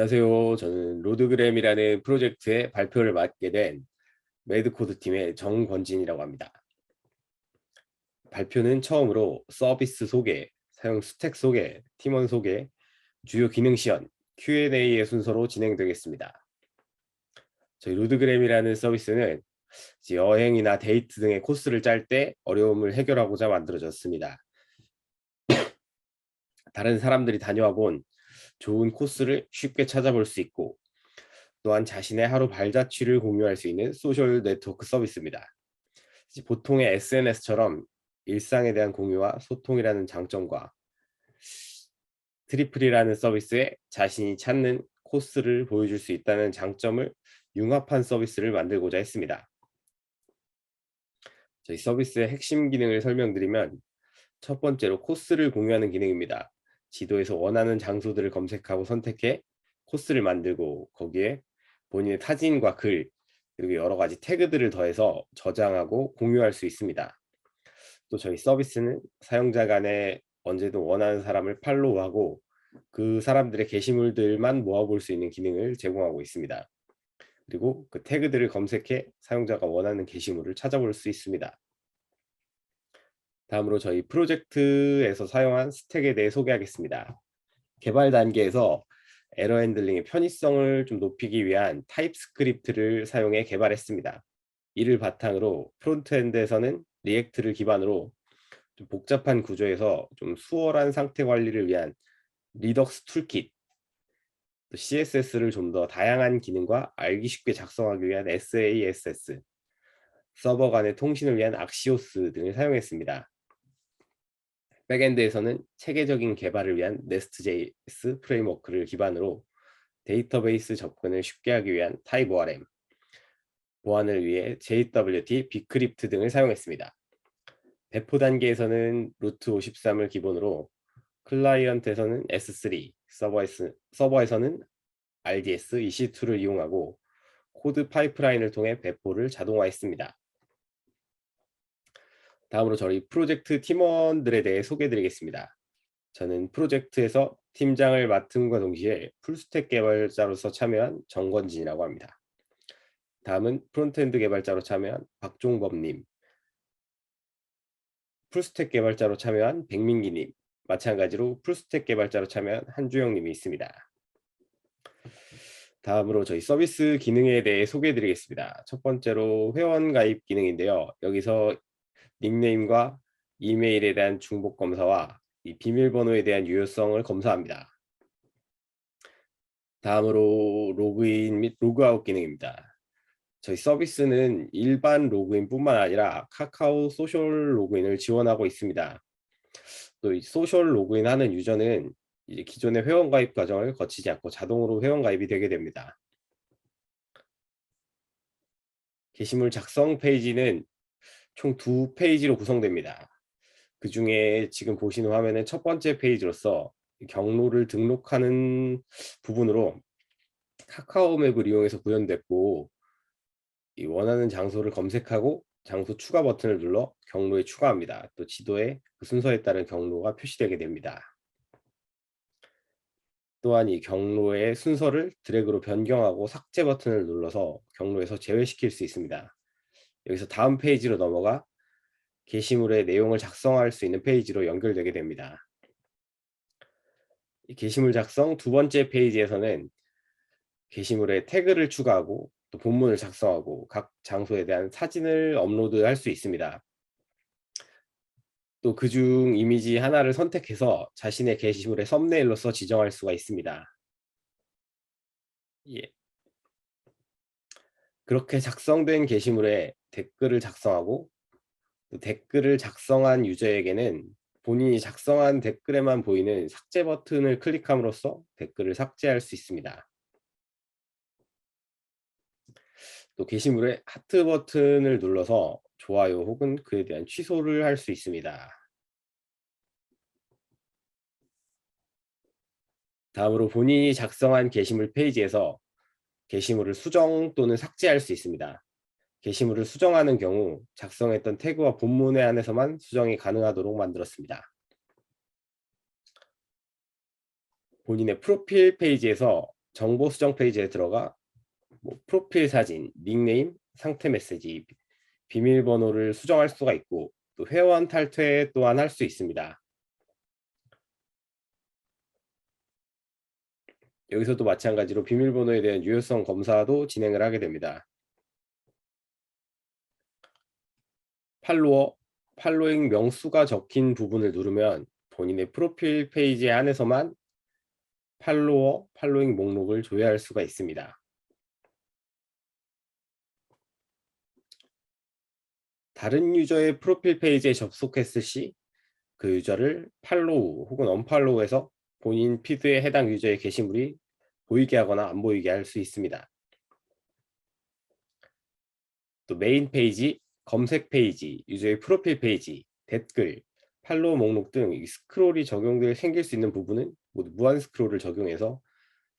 안녕하세요. 저는 로드그램이라는 프로젝트의 발표를 맡게 된 매드코드 팀의 정권진이라고 합니다. 발표는 처음으로 서비스 소개, 사용 스택 소개, 팀원 소개, 주요 기능 시연, Q&A의 순서로 진행되겠습니다. 저희 로드그램이라는 서비스는 여행이나 데이트 등의 코스를 짤 때 어려움을 해결하고자 만들어졌습니다. 다른 사람들이 다녀와 본 좋은 코스를 쉽게 찾아볼 수 있고 또한 자신의 하루 발자취를 공유할 수 있는 소셜 네트워크 서비스입니다. 보통의 SNS처럼 일상에 대한 공유와 소통이라는 장점과 트리플이라는 서비스에 자신이 찾는 코스를 보여줄 수 있다는 장점을 융합한 서비스를 만들고자 했습니다. 저희 서비스의 핵심 기능을 설명드리면 첫 번째로 코스를 공유하는 기능입니다. 지도에서 원하는 장소들을 검색하고 선택해 코스를 만들고 거기에 본인의 사진과 글 그리고 여러 가지 태그들을 더해서 저장하고 공유할 수 있습니다. 또 저희 서비스는 사용자 간에 언제든 원하는 사람을 팔로우하고 그 사람들의 게시물들만 모아볼 수 있는 기능을 제공하고 있습니다. 그리고 그 태그들을 검색해 사용자가 원하는 게시물을 찾아볼 수 있습니다. 다음으로 저희 프로젝트에서 사용한 스택에 대해 소개하겠습니다. 개발 단계에서 에러 핸들링의 편의성을 좀 높이기 위한 타입스크립트를 사용해 개발했습니다. 이를 바탕으로 프론트엔드에서는 리액트를 기반으로 좀 복잡한 구조에서 좀 수월한 상태 관리를 위한 리덕스 툴킷, CSS를 좀 더 다양한 기능과 알기 쉽게 작성하기 위한 SASS, 서버 간의 통신을 위한 악시오스 등을 사용했습니다. 백엔드에서는 체계적인 개발을 위한 네스트.js 프레임워크를 기반으로 데이터베이스 접근을 쉽게 하기 위한 타입ORM, 보안을 위해 JWT, 비크립트 등을 사용했습니다. 배포 단계에서는 루트 53을 기본으로 클라이언트에서는 S3, 서버에서, 서버에서는 RDS, EC2를 이용하고 코드 파이프라인을 통해 배포를 자동화했습니다. 다음으로 저희 프로젝트 팀원들에 대해 소개해드리겠습니다. 저는 프로젝트에서 팀장을 맡음과 동시에 풀스택 개발자로서 참여한 정건진이라고 합니다. 다음은 프론트엔드 개발자로 참여한 박종범님, 풀스택 개발자로 참여한 백민기님, 마찬가지로 풀스택 개발자로 참여한 한주영님이 있습니다. 다음으로 저희 서비스 기능에 대해 소개해드리겠습니다. 첫 번째로 회원 가입 기능인데요. 여기서 닉네임과 이메일에 대한 중복 검사와 이 비밀번호에 대한 유효성을 검사합니다. 다음으로 로그인 및 로그아웃 기능입니다. 저희 서비스는 일반 로그인뿐만 아니라 카카오 소셜 로그인을 지원하고 있습니다. 또 소셜 로그인 하는 유저는 이제 기존의 회원 가입 과정을 거치지 않고 자동으로 회원 가입이 되게 됩니다. 게시물 작성 페이지는 총 두 페이지로 구성됩니다. 그 중에 지금 보시는 화면은 첫 번째 페이지로서 경로를 등록하는 부분으로 카카오 맵을 이용해서 구현됐고 이 원하는 장소를 검색하고 장소 추가 버튼을 눌러 경로에 추가합니다. 또 지도에 그 순서에 따른 경로가 표시되게 됩니다. 또한 이 경로의 순서를 드래그로 변경하고 삭제 버튼을 눌러서 경로에서 제외시킬 수 있습니다. 여기서 다음 페이지로 넘어가 게시물의 내용을 작성할 수 있는 페이지로 연결되게 됩니다. 게시물 작성 두 번째 페이지에서는 게시물에 태그를 추가하고 또 본문을 작성하고 각 장소에 대한 사진을 업로드할 수 있습니다. 또 그 중 이미지 하나를 선택해서 자신의 게시물의 썸네일로서 지정할 수가 있습니다. 예. 그렇게 작성된 게시물에 댓글을 작성하고 댓글을 작성한 유저에게는 본인이 작성한 댓글에만 보이는 삭제 버튼을 클릭함으로써 댓글을 삭제할 수 있습니다. 또 게시물에 하트 버튼을 눌러서 좋아요 혹은 그에 대한 취소를 할 수 있습니다. 다음으로 본인이 작성한 게시물 페이지에서 게시물을 수정 또는 삭제할 수 있습니다. 게시물을 수정하는 경우 작성했던 태그와 본문에 한해서만 수정이 가능하도록 만들었습니다. 본인의 프로필 페이지에서 정보 수정 페이지에 들어가 뭐 프로필 사진, 닉네임, 상태 메시지, 비밀번호를 수정할 수가 있고 또 회원 탈퇴 또한 할 수 있습니다. 여기서도 마찬가지로 비밀번호에 대한 유효성 검사도 진행을 하게 됩니다. 팔로워, 팔로잉 명수가 적힌 부분을 누르면 본인의 프로필 페이지에 한해서만 팔로워, 팔로잉 목록을 조회할 수가 있습니다. 다른 유저의 프로필 페이지에 접속했을 시 그 유저를 팔로우 혹은 언팔로우해서 본인 피드에 해당 유저의 게시물이 보이게 하거나 안 보이게 할 수 있습니다. 또 메인 페이지, 검색 페이지, 유저의 프로필 페이지, 댓글, 팔로우 목록 등이 스크롤이 적용될 생길 수 있는 부분은 모두 무한 스크롤을 적용해서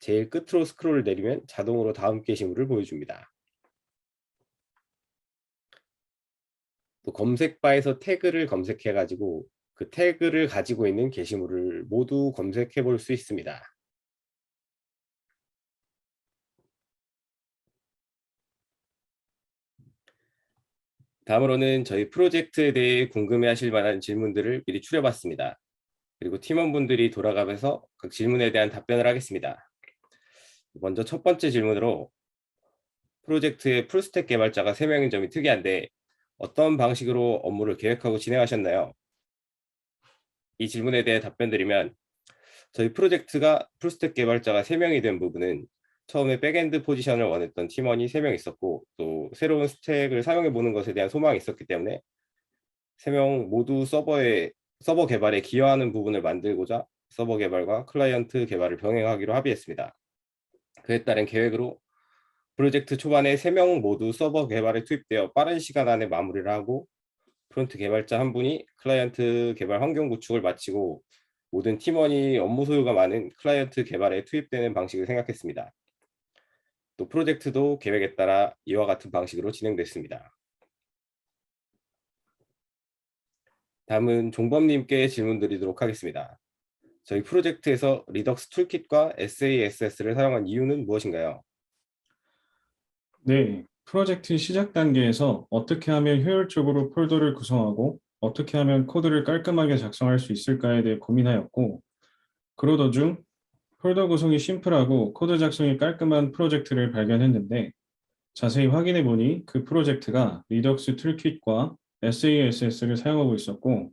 제일 끝으로 스크롤을 내리면 자동으로 다음 게시물을 보여줍니다. 또 검색바에서 태그를 검색해 가지고 그 태그를 가지고 있는 게시물을 모두 검색해 볼 수 있습니다. 다음으로는 저희 프로젝트에 대해 궁금해 하실 만한 질문들을 미리 추려봤습니다. 그리고 팀원분들이 돌아가면서 각 질문에 대한 답변을 하겠습니다. 먼저 첫 번째 질문으로 프로젝트의 풀스택 개발자가 3명인 점이 특이한데 어떤 방식으로 업무를 계획하고 진행하셨나요? 이 질문에 대해 답변드리면 저희 프로젝트가 풀스택 개발자가 3명이 된 부분은 처음에 백엔드 포지션을 원했던 팀원이 3명 있었고 또 새로운 스택을 사용해 보는 것에 대한 소망이 있었기 때문에 3명 모두 서버에 서버 개발에 기여하는 부분을 만들고자 서버 개발과 클라이언트 개발을 병행하기로 합의했습니다. 그에 따른 계획으로 프로젝트 초반에 3명 모두 서버 개발에 투입되어 빠른 시간 안에 마무리를 하고 프론트 개발자 한 분이 클라이언트 개발 환경 구축을 마치고 모든 팀원이 업무 소요가 많은 클라이언트 개발에 투입되는 방식을 생각했습니다. 또 프로젝트도 계획에 따라 이와 같은 방식으로 진행됐습니다. 다음은 종범님께 질문 드리도록 하겠습니다. 저희 프로젝트에서 리덕스 툴킷과 SASS를 사용한 이유는 무엇인가요? 네, 프로젝트 시작 단계에서 어떻게 하면 효율적으로 폴더를 구성하고 어떻게 하면 코드를 깔끔하게 작성할 수 있을까에 대해 고민하였고, 그러던 중 폴더 구성이 심플하고 코드 작성이 깔끔한 프로젝트를 발견했는데, 자세히 확인해 보니 그 프로젝트가 리덕스 툴킷과 SASS를 사용하고 있었고,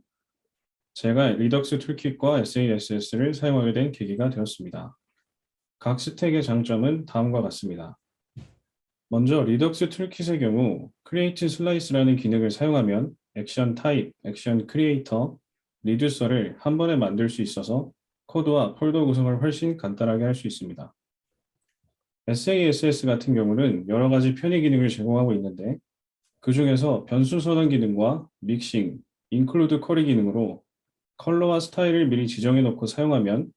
제가 리덕스 툴킷과 SASS를 사용하게 된 계기가 되었습니다. 각 스택의 장점은 다음과 같습니다. 먼저 리덕스 툴킷의 경우 create slice라는 기능을 사용하면 액션 타입, 액션 크리에이터, 리듀서를 한 번에 만들 수 있어서 코드와 폴더 구성을 훨씬 간단하게 할 수 있습니다. SASS 같은 경우는 여러 가지 편의 기능을 제공하고 있는데 그 중에서 변수 선언 기능과 믹싱, include 쿼리 기능으로 컬러와 스타일을 미리 지정해 놓고 사용하면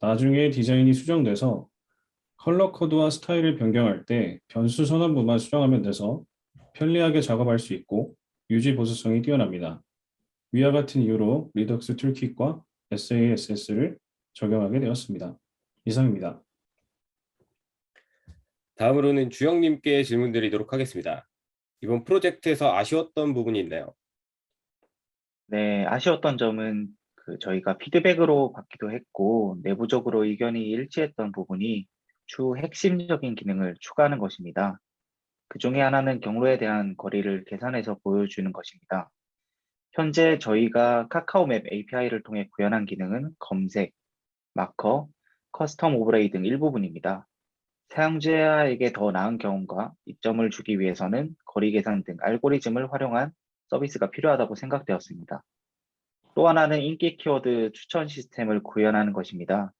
나중에 디자인이 수정돼서 컬러 코드와 스타일을 변경할 때 변수 선언부만 수정하면 돼서 편리하게 작업할 수 있고 유지 보수성이 뛰어납니다. 위와 같은 이유로 리덕스 툴킷과 SASS를 적용하게 되었습니다. 이상입니다. 다음으로는 주영님께 질문 드리도록 하겠습니다. 이번 프로젝트에서 아쉬웠던 부분이 있나요? 네, 아쉬웠던 점은 그 저희가 피드백으로 받기도 했고 내부적으로 의견이 일치했던 부분이 주 핵심적인 기능을 추가하는 것입니다. 그 중에 하나는 경로에 대한 거리를 계산해서 보여주는 것입니다. 현재 저희가 카카오맵 API를 통해 구현한 기능은 검색, 마커, 커스텀 오버레이 등 일부분입니다. 사용자에게 더 나은 경험과 이점을 주기 위해서는 거리 계산 등 알고리즘을 활용한 서비스가 필요하다고 생각되었습니다. 또 하나는 인기 키워드 추천 시스템을 구현하는 것입니다.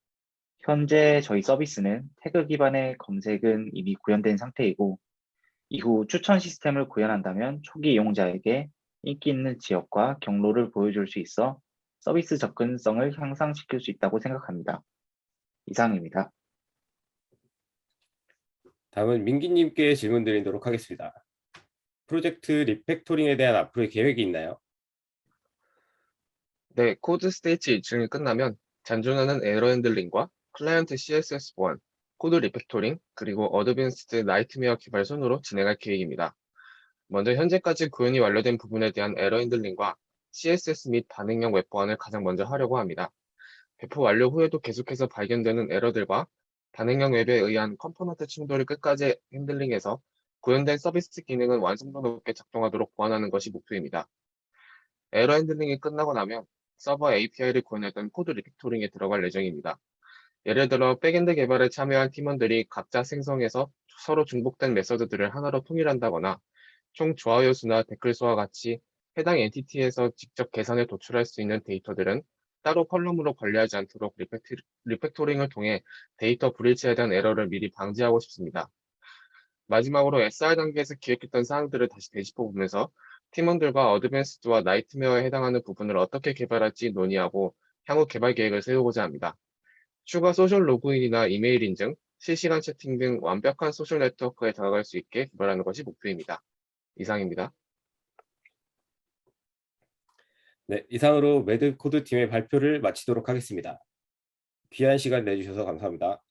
현재 저희 서비스는 태그 기반의 검색은 이미 구현된 상태이고 이후 추천 시스템을 구현한다면 초기 이용자에게 인기 있는 지역과 경로를 보여줄 수 있어 서비스 접근성을 향상시킬 수 있다고 생각합니다. 이상입니다. 다음은 민기님께 질문 드리도록 하겠습니다. 프로젝트 리팩토링에 대한 앞으로의 계획이 있나요? 네, 코드 스테이지 일정이 끝나면 잔존하는 에러 핸들링과 클라이언트 CSS 보안, 코드 리팩토링, 그리고 어드밴스드 나이트메어 개발 순으로 진행할 계획입니다. 먼저 현재까지 구현이 완료된 부분에 대한 에러 핸들링과 CSS 및 반응형 웹 보안을 가장 먼저 하려고 합니다. 배포 완료 후에도 계속해서 발견되는 에러들과 반응형 웹에 의한 컴포넌트 충돌을 끝까지 핸들링해서 구현된 서비스 기능은 완성도 높게 작동하도록 보완하는 것이 목표입니다. 에러 핸들링이 끝나고 나면 서버 API를 구현했던 코드 리팩토링에 들어갈 예정입니다. 예를 들어 백엔드 개발에 참여한 팀원들이 각자 생성해서 서로 중복된 메서드들을 하나로 통일한다거나 총 좋아요 수나 댓글 수와 같이 해당 엔티티에서 직접 계산해 도출할 수 있는 데이터들은 따로 컬럼으로 관리하지 않도록 리팩트, 리팩토링을 통해 데이터 브리치에 대한 에러를 미리 방지하고 싶습니다. 마지막으로 SR 단계에서 기획했던 사항들을 다시 되짚어 보면서 팀원들과 어드밴스드와 나이트메어에 해당하는 부분을 어떻게 개발할지 논의하고 향후 개발 계획을 세우고자 합니다. 추가 소셜 로그인이나 이메일 인증, 실시간 채팅 등 완벽한 소셜 네트워크에 다가갈 수 있게 개발하는 것이 목표입니다. 이상입니다. 네, 이상으로 매드 코드 팀의 발표를 마치도록 하겠습니다. 귀한 시간 내주셔서 감사합니다.